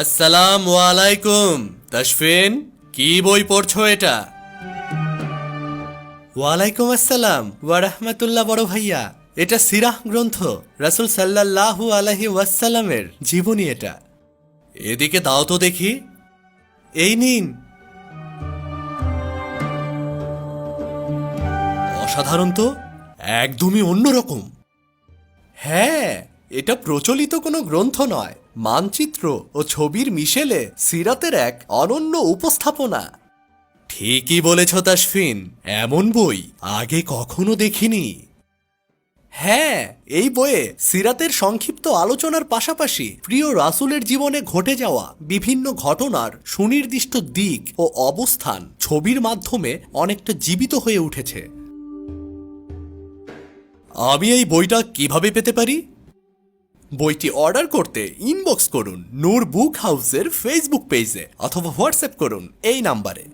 আসসালাম ওয়ালাইকুম তাশফিন, কি বই পড়ছো এটা? ওয়ালাইকুম আসসালাম, ওয়া রাহমাতুল্লাহ বড় ভাইয়া। এটা সিরাহ গ্রন্থ, রাসূল সাল্লাল্লাহু আলাইহি ওয়াসাল্লামের জীবনী এটা। এদিকে দাও তো দেখি। এই নিন। অসাধারণ তো, একদমই অন্যরকম। হ্যাঁ এটা প্রচলিত কোনো গ্রন্থ নয়। মানচিত্র ও ছবির মিশেলে সিরাতের এক অনন্য উপস্থাপনা। ঠিকই বলেছ তাসফিন, এমন বই আগে কখনো দেখিনি। হ্যাঁ এই বইয়ে সিরাতের সংক্ষিপ্ত আলোচনার পাশাপাশি প্রিয় রাসূলের জীবনে ঘটে যাওয়া বিভিন্ন ঘটনার সুনির্দিষ্ট দিক ও অবস্থান ছবির মাধ্যমে অনেকটা জীবিত হয়ে উঠেছে। আমি এই বইটা কীভাবে পেতে পারি? বইটি অর্ডার করতে ইনবক্স করুন। নূর বুক হাউসের ফেসবুক পেজে অথবা হোয়াটসঅ্যাপ করুন এই নাম্বারে।